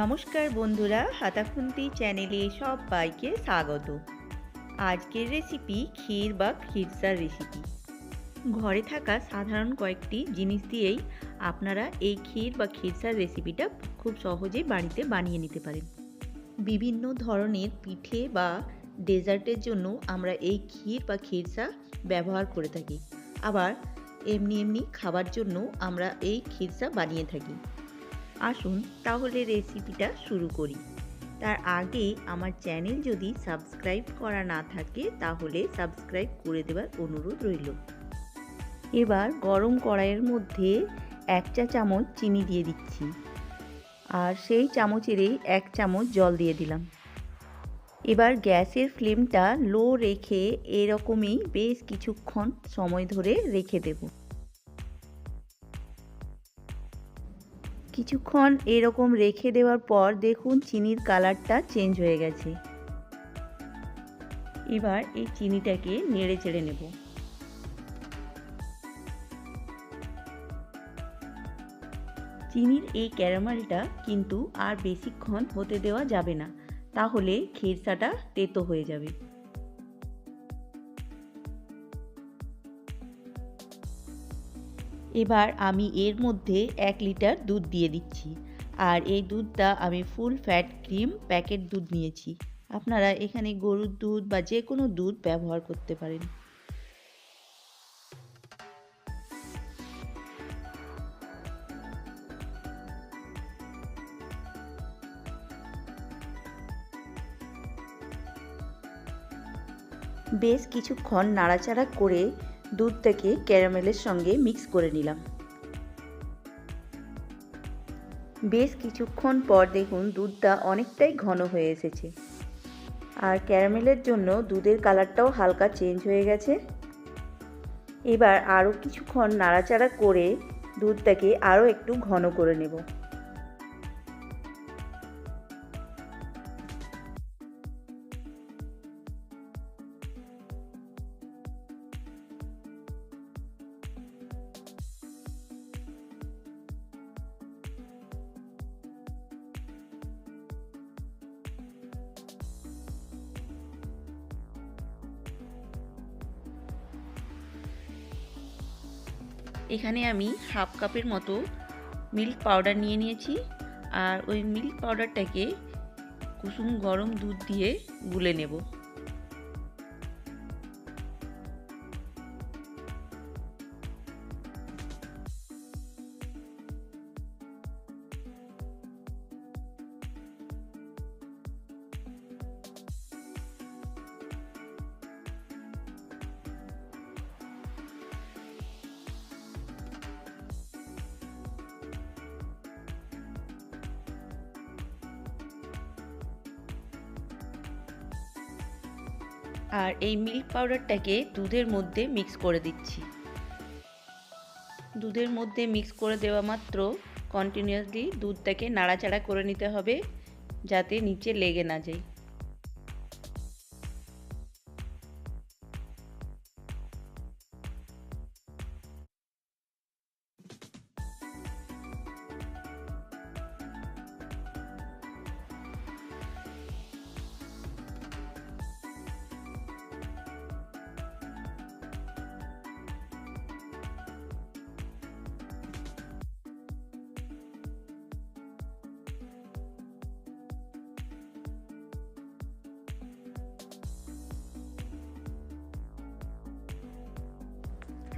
নমস্কার বন্ধুরা, হাতাখুন্তি চ্যানেলে সবাইকে স্বাগত। আজকের রেসিপি ক্ষীর বা ক্ষীরসার রেসিপি ঘরে থাকা সাধারণ কয়েকটি জিনিস দিয়েই আপনারা এই ক্ষীর বা ক্ষীরসার রেসিপিটা খুব সহজেই বাড়িতে বানিয়ে নিতে পারেন। বিভিন্ন ধরনের পিঠে বা ডেজার্টের জন্য আমরা এই ক্ষীর বা ক্ষীরসা ব্যবহার করে থাকি। আবার এমনি এমনি খাবার জন্য আমরা এই ক্ষীরসা বানিয়ে থাকি। আসুন তাহলে রেসিপিটা শুরু করি। তার আগে আমার চ্যানেল যদি সাবস্ক্রাইব করা না থাকে, তাহলে সাবস্ক্রাইব করে দেওয়ার অনুরোধ রইল। এবার গরম কড়াইয়ের মধ্যে এক চা চামচ চিনি দিয়ে দিচ্ছি। আর সেই চামচেরই এক চামচ জল দিয়ে দিলাম। এবার গ্যাসের ফ্লেমটা লো রেখে এরকমই বেশ কিছুক্ষণ সময় ধরে রেখে দেবো। কিছুক্ষণ এরকম রেখে দেওয়ার পর দেখুন চিনির কালারটা চেঞ্জ হয়ে গেছে। এবার এই চিনিটাকে নেড়ে চেড়ে নেব। চিনির এই ক্যারামেলটা কিন্তু আর বেশিক্ষণ হতে দেওয়া যাবে না। তাহলে খেরসাটা তেতো হয়ে যাবে। এবার আমি এর মধ্যে এক লিটার দুধ দিয়ে দিচ্ছি। আর এই দুধটা আমি ফুল ফ্যাট ক্রিম প্যাকেট দুধ নিয়েছি। আপনারা এখানে গরুর দুধ বা যে কোনো দুধ ব্যবহার করতে পারেন। বেশ কিছুক্ষণ নাড়াচাড়া করে দুধটাকে ক্যারামেলের সঙ্গে মিক্স করে নিলাম। বেশ কিছুক্ষণ পর দেখুন দুধটা অনেকটাই ঘন হয়ে এসেছে। আর ক্যারামেলের জন্য দুধের কালারটাও হালকা চেঞ্জ হয়ে গেছে। এবার আরও কিছুক্ষণ নাড়াচাড়া করে দুধটাকে আরও একটু ঘন করে নেব। এখানে আমি হাফ কাপের মতো মিল্ক পাউডার নিয়ে নিয়েছি আর ওই মিল্ক পাউডারটাকে কুসুম গরম দুধ দিয়ে গুলে নেব। আর এই মিল্ক পাউডারটাকে দুধের মধ্যে মিক্স করে দিচ্ছি। দুধের মধ্যে মিক্স করে দেওয়া মাত্র কন্টিনিউয়াসলি দুধটাকে নাড়াচাড়া করে নিতে হবে, যাতে নিচে লেগে না যায়।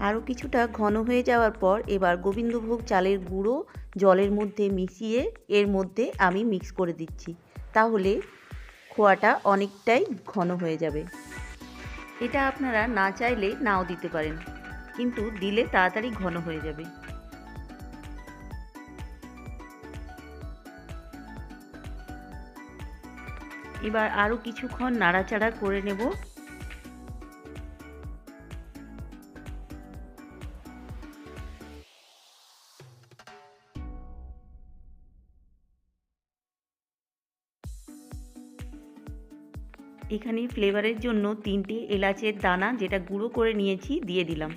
আরও কিছুটা ঘন হয়ে যাওয়ার পর এবার গোবিন্দভোগ চালের গুঁড়ো জলের মধ্যে মিশিয়ে এর মধ্যে আমি মিক্স করে দিচ্ছি। তাহলে খোয়াটা অনেকটাই ঘন হয়ে যাবে। এটা আপনারা না চাইলে নাও দিতে পারেন, কিন্তু দিলে তাড়াতাড়ি ঘন হয়ে যাবে। এবার আরও কিছুক্ষণ নাড়াচাড়া করে নেব। এখানে ফ্লেভারের জন্য তিনটি এলাচের দানা যেটা গুঁড়ো করে নিয়েছি, দিয়ে দিলাম।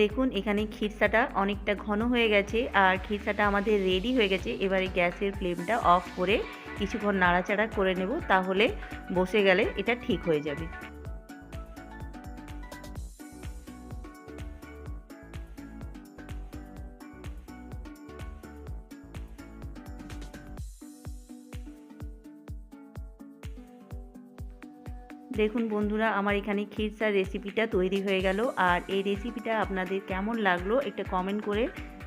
দেখুন, এখানে খিরসাটা অনেকটা ঘন হয়ে গেছে আর খিরসাটা আমাদের রেডি হয়ে গেছে। এবারে গ্যাসের ফ্লেমটা অফ করে কিছুক্ষণ নাড়াচাড়া করে নেব, তাহলে বসে গেলে এটা ঠিক হয়ে যাবে। দেখুন বন্ধুরা, আমার এখানে খিরসার রেসিপিটা তৈরি হয়ে গেল। আর এই রেসিপিটা আপনাদের কেমন লাগল একটা কমেন্ট করে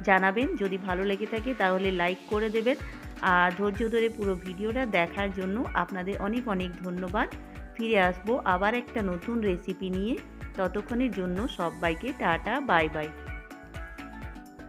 জানাবেন। যদি ভালো লেগে থাকে তাহলে লাইক করে দেবেন। আর ধৈর্য ধরে পুরো ভিডিওটা দেখার জন্য আপনাদের অনেক অনেক ধন্যবাদ। ফিরে আসব আবার একটা নতুন রেসিপি নিয়ে। ততক্ষণের জন্য সবাইকে টাটা বাই বাই